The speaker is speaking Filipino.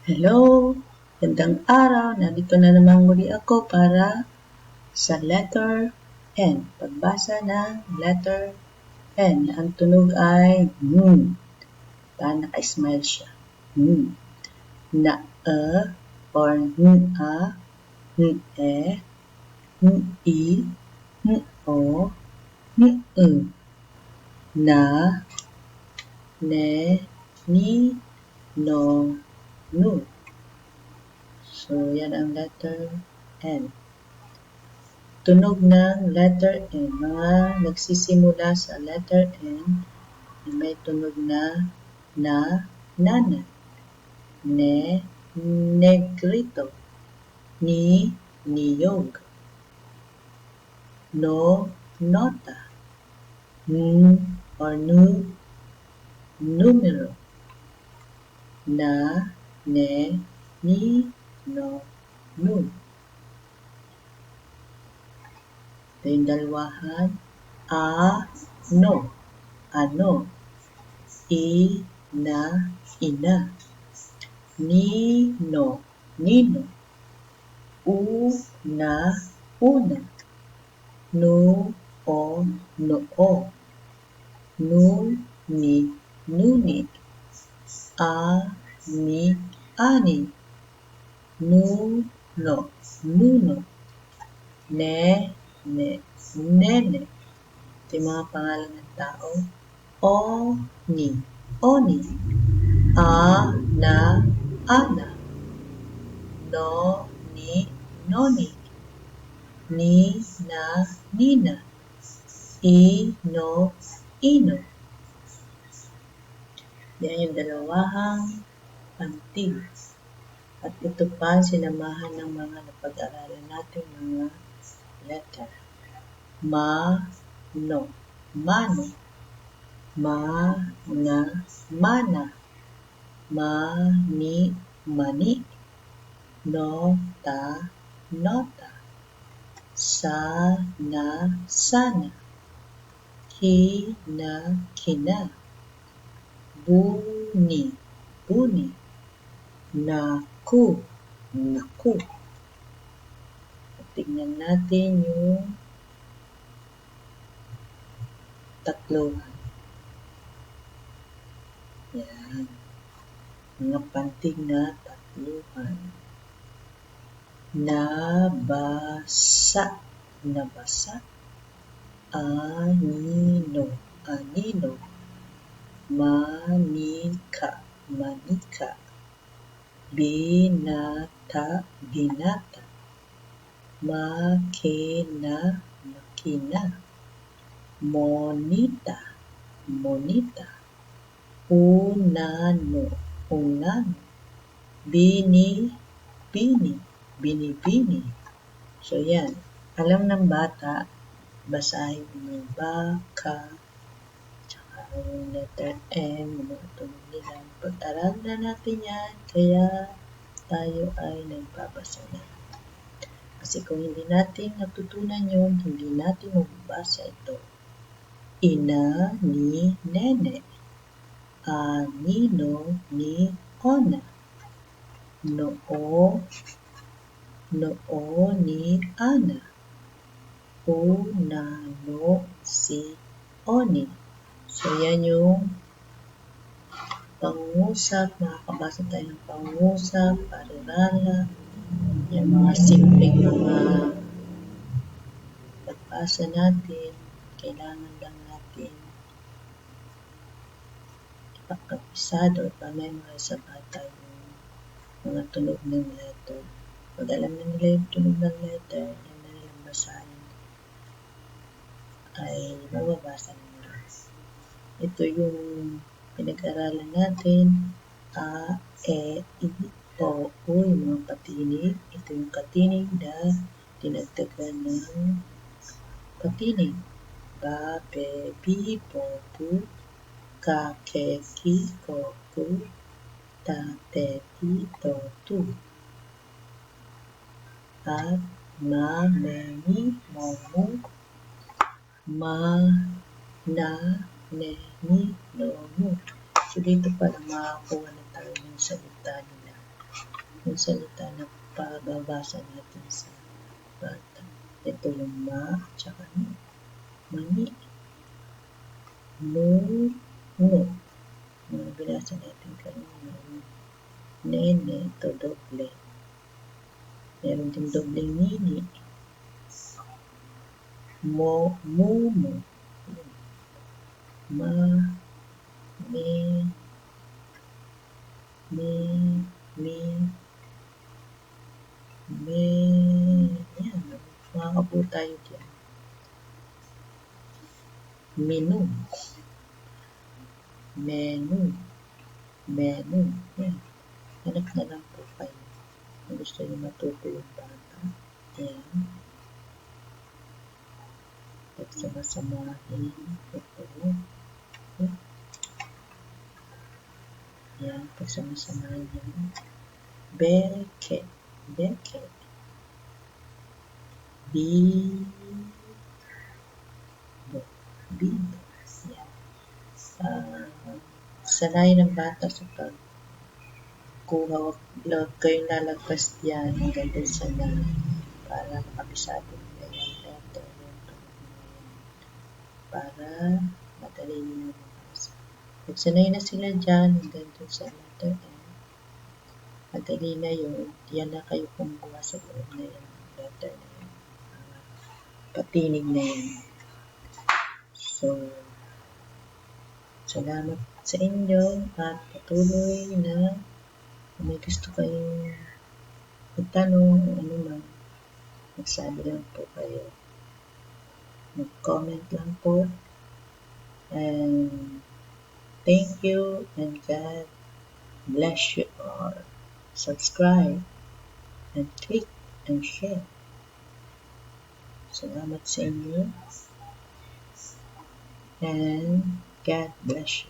Hello! Gandang araw! Nandito na naman muli ako para sa letter N. Pagbasa ng letter N. Ang tunog ay N. Parang naka-smile siya. N. Na a or N a N e N i N o N e Na ne ni no nu. So, yan ang letter N. Tunog ng letter N. Mga nagsisimula sa letter N na may tunog na na, nana, ne, negrito, ni, niyog, no, nota, n or nu, numero, na, ne, ni, no, nu. Ito yung dalawahan. A, no, ano, i, na, ina, ni, no, nino, u, na, una, nu, o, noo, nu, ni, nuni, a, ni, ani, nu, no, nuno, ne, ne, nene. Ito yung mga pangalan ng tao. O, ni, oni, a, na, ana, no, ni, noni, ni, na, nina, i, no, ino. Yan yung dalawahang pantig. At ito pa sinamahan ng mga napag-aralan natin mga letter. Ma, no, mano, ma, na, mana, ma, ni, mani, no, ta, nota, sa, na, sana, ki, na, kina, buni, buni, naku, naku. Tingnan natin yung tatluhan. Yan. Mga pantig na tatluhan. Nabasa. Nabasa. Anino. Anino. Manika. Manika. Binata. Binata. Makina. Makina. Monita. Monita. Unano. Unano. Bini. Bini. Bini-bini. So, yan. Alam ng bata, basahin mo baka, yung letter M, yung mga tunog nila. Pag-aral na natin yan, kaya tayo ay nagbabasa na. Kasi kung hindi natin natutunan yun, hindi natin mababasa ito. Ina ni nene. Anino ni ona. Noo noo ni ana. Unano si oni. So, yan yung pangusap. Makakabasa tayo ng pangusap, parirala, yung mga simpleng mga pagbasa natin. Kailangan lang natin ipagkapisado at pa-memorize sa bata yung mga tunog ng letter. Pag alam na nila yung tunog ng letter, alam na nilang basahin, ay mababasa nila. Ito yung pinag-aralan natin. A, E, I, O, U, yung mga patinig. Ito yung katinig na dinagdagan ng patinig. Ba, be, bi, bo, bu, ka, ke, ki, ko, ku, ta, te, ti, to, tu. At ma, me, ni, mo, mu, ma, na, ne, ni, no, mu. So, dito pala makakuha na tayo ng salita nila. yung salita na pababasa natin sa bata. Ito yung ma, tsaka ni. Mani. No, no. Mga binasa natin kanina. Nene, ito doble. Meron din dobleng nini. Mo, mo, mo. Ma, me, me, me, me, yan, makakabuo tayo dyan. Menu, menu, menu, yan. Hanap na lang po kayo. Kung gusto niyo matuto yung bata. Yan. Pagsama-samahin. Ito. Yan. Yan. Pagsama-samahin yan. Beke. Beke. Bibo. Bibo. Yan. Uh, sanay ng bata sa pag kuha huwag kayong lalagpas diyan hanggang dun sa na para makabisado letter para madali nyo na mabasa. Pag sanay na sila dyan hanggang dun sa letter N, madali na yun, yan na kayo kumuha sa loob na yung letter na yun. Uh, patinig na yun. So, salamat sa inyo at patuloy na kung may gusto kayong magtanong o ano man, magsabi lang po kayo. Mag-comment lang po. And thank you and God bless you all. Subscribe and click and share. Salamat sa inyo. And God bless you.